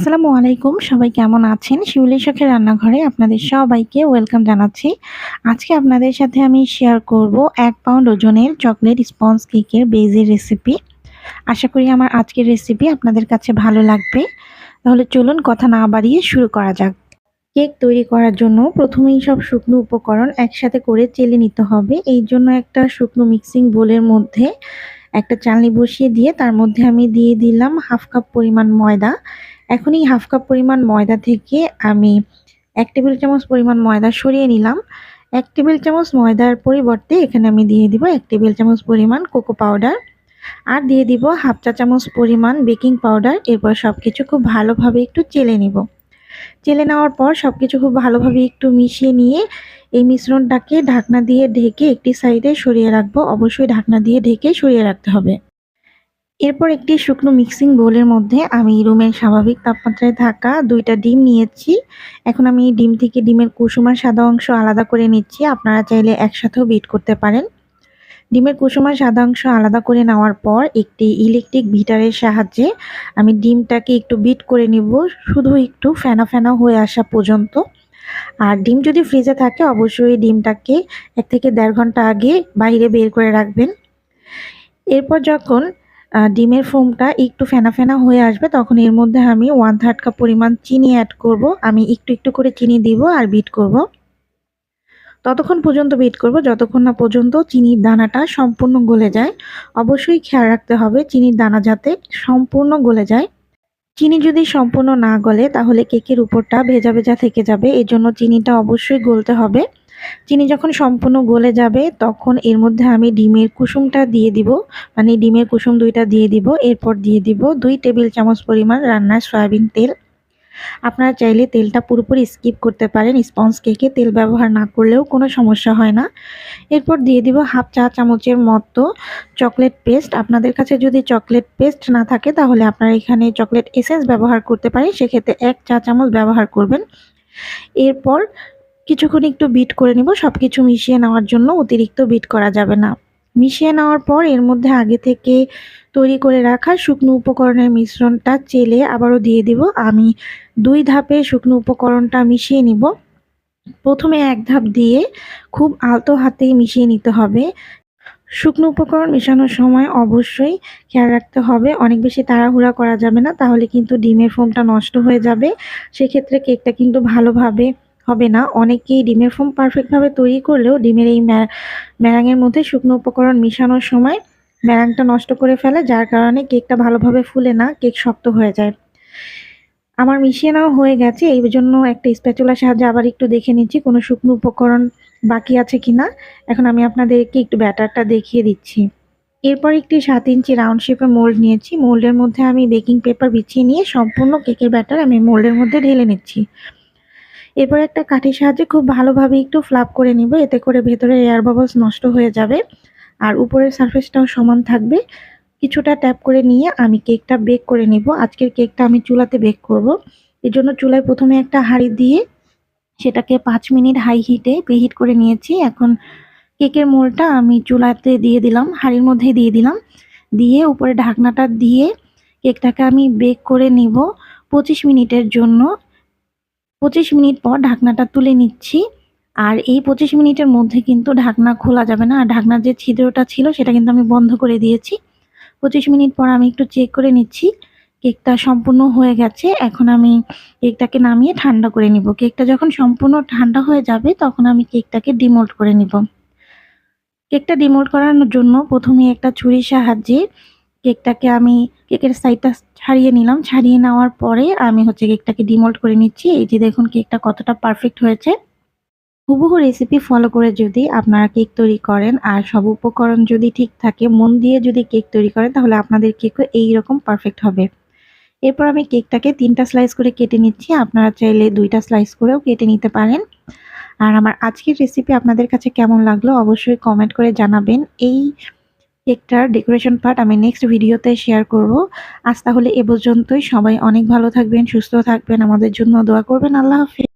আসসালামু আলাইকুম। সবাই কেমন আছেন? শিউলি শখের রান্নাঘরে আপনাদের সবাইকে ওয়েলকাম জানাচ্ছি। আজকে আপনাদের সাথে আমি শেয়ার করব এক পাউন্ড ওজনের চকলেট স্পঞ্জ কেকের বেজের রেসিপি। আশা করি আমার আজকের রেসিপি আপনাদের কাছে ভালো লাগবে। তাহলে চলুন কথা না বাড়িয়ে শুরু করা যাক। কেক তৈরি করার জন্য প্রথমেই সব শুকনো উপকরণ একসাথে করে চেলে নিতে হবে। এই জন্য একটা শুকনো মিক্সিং বোলের মধ্যে একটা চালনি বসিয়ে দিয়ে তার মধ্যে আমি দিয়ে দিলাম হাফ কাপ পরিমাণ ময়দা। এখন এই হাফ কাপ পরিমাণ ময়দা থেকে আমি এক টেবিল চামচ পরিমাণ ময়দা সরিয়ে নিলাম। এক টেবিল চামচ ময়দার পরিবর্তে এখানে আমি দিয়ে দিব এক টেবিল চামচ পরিমাণ কোকো পাউডার আর দিয়ে দিব হাফ চা চামচ পরিমাণ বেকিং পাউডার এরপর সব কিছু খুব ভালোভাবে একটু চেলে নিব। চেলে নেওয়ার পর সব কিছু খুব ভালোভাবে একটু মিশিয়ে নিয়ে এই মিশ্রণটাকে ঢাকনা দিয়ে ঢেকে একটি সাইডে সরিয়ে রাখব। অবশ্যই ঢাকনা দিয়ে ঢেকে সরিয়ে রাখতে হবে। এরপর একটি শুকনো মিক্সিং বোলের মধ্যে আমি রুমের স্বাভাবিক তাপমাত্রায় থাকা দুইটা ডিম নিয়েছি। এখন আমি ডিম থেকে ডিমের কুসুমার সাদা অংশ আলাদা করে নিচ্ছি। আপনারা চাইলে একসাথেও বিট করতে পারেন। ডিমের কুসুমার সাদা অংশ আলাদা করে নেওয়ার পর একটি ইলেকট্রিক ভিটারের সাহায্যে আমি ডিমটাকে একটু বিট করে নিব, শুধু একটু ফেনা ফেনা হয়ে আসা পর্যন্ত। আর ডিম যদি ফ্রিজে থাকে, অবশ্যই ডিমটাকে এক থেকে দেড় ঘণ্টা আগে বাইরে বের করে রাখবেন। এরপর যখন ডিমের ফোমটা একটু ফেনা ফেনা হয়ে আসবে, তখন এর মধ্যে আমি ওয়ান থার্ড কাপ পরিমাণ চিনি অ্যাড করব। আমি একটু একটু করে চিনি দিব আর বিট করব। ততক্ষণ পর্যন্ত বিট করব, যতক্ষণ না পর্যন্ত চিনির দানাটা সম্পূর্ণ গলে যায়। অবশ্যই খেয়াল রাখতে হবে, চিনির দানা যাতে সম্পূর্ণ গলে যায়। চিনি যদি সম্পূর্ণ না গলে, তাহলে কেকের উপরটা ভেজা ভেজা থেকে যাবে এর জন্য চিনিটা অবশ্যই গলতে হবে। চিনি যখন সম্পূর্ণ গলে যাবে, তখন এর মধ্যে আমি ডিমের কুসুমটা দিয়ে দিব। মানে ডিমের কুসুম দুইটা দিয়ে দিব, এরপর দিয়ে দিব দুই টেবিল চামচ পরিমাণ রান্নার সয়াবিন তেল। আপনারা চাইলে তেলটা পুরোপুরি স্কিপ করতে পারেন, স্পঞ্জ কেকে তেল ব্যবহার না করলেও কোনো সমস্যা হয় না। এরপর দিয়ে দিব হাফ চা চামচের মতো চকলেট পেস্ট। আপনাদের কাছে যদি চকলেট পেস্ট না থাকে, তাহলে আপনারা এখানে চকলেট এসেন্স ব্যবহার করতে পারেন। সেক্ষেত্রে এক চা চামচ ব্যবহার করবেন। এরপর কিছুক্ষণ একটু বিট করে নিব সব কিছু মিশিয়ে নেওয়ার জন্য অতিরিক্ত বিট করা যাবে না। মিশিয়ে নেওয়ার পর এর মধ্যে আগে থেকে তৈরি করে রাখা শুকনো উপকরণের মিশ্রণটা চেলে আবারও দিয়ে দিব। আমি দুই ধাপে শুকনো উপকরণটা মিশিয়ে নিব। প্রথমে এক ধাপ দিয়ে খুব আলতো হাতে মিশিয়ে নিতে হবে। শুকনো উপকরণ মেশানোর সময় অবশ্যই খেয়াল রাখতে হবে, অনেক বেশি তাড়াহুড়া করা যাবে না, তাহলে কিন্তু ডিমের ফোমটা নষ্ট হয়ে যাবে। সেক্ষেত্রে কেকটা কিন্তু ভালোভাবে হবে না। অনেকেই ডিমের ফোম পারফেক্টভাবে তৈরি করলেও ডিমের এই ম্যারাঙের মধ্যে শুকনো উপকরণ মিশানোর সময় ম্যারাংটা নষ্ট করে ফেলে, যার কারণে কেকটা ভালোভাবে ফুলে না, কেক শক্ত হয়ে যায়। আমার মিশিয়ে নেওয়া হয়ে গেছে, এই জন্য একটা স্প্যাচুলার সাহায্যে আবার একটু দেখে নিচ্ছি কোনো শুকনো উপকরণ বাকি আছে কিনা। এখন আমি আপনাদেরকে একটু ব্যাটারটা দেখিয়ে দিচ্ছি। এরপর একটি সাত ইঞ্চি রাউন্ড শেপের মোল্ড নিয়েছি। মোল্ডের মধ্যে আমি বেকিং পেপার বিছিয়ে নিয়ে সম্পূর্ণ কেকের ব্যাটার আমি মোল্ডের মধ্যে ঢেলে নিচ্ছি। এরপর একটা কাঠির সাহায্যে খুব ভালোভাবে একটু ফ্লাপ করে নিব, এতে করে ভেতরে এয়ার বাবলস নষ্ট হয়ে যাবে। আর উপরের সারফেসটাও সমান থাকবে। কিছুটা ট্যাপ করে নিয়ে আমি কেকটা বেক করে নিব। আজকের কেকটা আমি চুলাতে বেক করব। এর জন্য চুলায় প্রথমে একটা হাঁড়ি দিয়ে সেটাকে পাঁচ মিনিট হাই হিটে প্রিহিট করে নিয়েছি। এখন কেকের মোলটা আমি চুলাতে দিয়ে দিলাম, হাঁড়ির মধ্যে দিয়ে দিলাম। দিয়ে উপরে ঢাকনাটা দিয়ে কেকটাকে আমি বেক করে নিব পঁচিশ মিনিটের জন্য। পঁচিশ মিনিট পর ঢাকনাটা তুলে নিচ্ছি। আর এই পঁচিশ মিনিটের মধ্যে কিন্তু ঢাকনা খোলা যাবে না। আর ঢাকনার যে ছিদ্রটা ছিল সেটা কিন্তু আমি বন্ধ করে দিয়েছি। পঁচিশ মিনিট পর আমি একটু চেক করে নিচ্ছি। কেকটা সম্পূর্ণ হয়ে গেছে। এখন আমি কেকটাকে নামিয়ে ঠান্ডা করে নিব। কেকটা যখন সম্পূর্ণ ঠান্ডা হয়ে যাবে, তখন আমি কেকটাকে ডিমোল্ড করে নিব। কেকটা ডিমোল্ড করানোর জন্য প্রথমে একটা ছুরির সাহায্যে কেকটাকে আমি, কেকের সাইডটা ছাড়িয়ে নিলাম। ছাড়িয়ে নেওয়ার পরে আমি হচ্ছে কেকটাকে ডিমোল্ড করে নিচ্ছি। এই যে দেখুন কেকটা কতটা পারফেক্ট হয়েছে। হুবহু রেসিপি ফলো করে যদি আপনারা কেক তৈরি করেন আর সব উপকরণ যদি ঠিক থাকে, মন দিয়ে যদি কেক তৈরি করেন, তাহলে আপনাদের কেকও এইরকম পারফেক্ট হবে। এরপর আমি কেকটাকে তিনটা স্লাইস করে কেটে নিচ্ছি। আপনারা চাইলে দুইটা স্লাইস করেও কেটে নিতে পারেন। আর আমার আজকের রেসিপি আপনাদের কাছে কেমন লাগল অবশ্যই কমেন্ট করে জানাবেন। এই কেকটার ডেকোরেশন পার্ট আমি নেক্সট ভিডিওতে শেয়ার করব। আজ তাহলে এ পর্যন্তই। সবাই অনেক ভালো থাকবেন, সুস্থ থাকবেন। আমাদের জন্য দোয়া করবেন। আল্লাহ হাফিজ।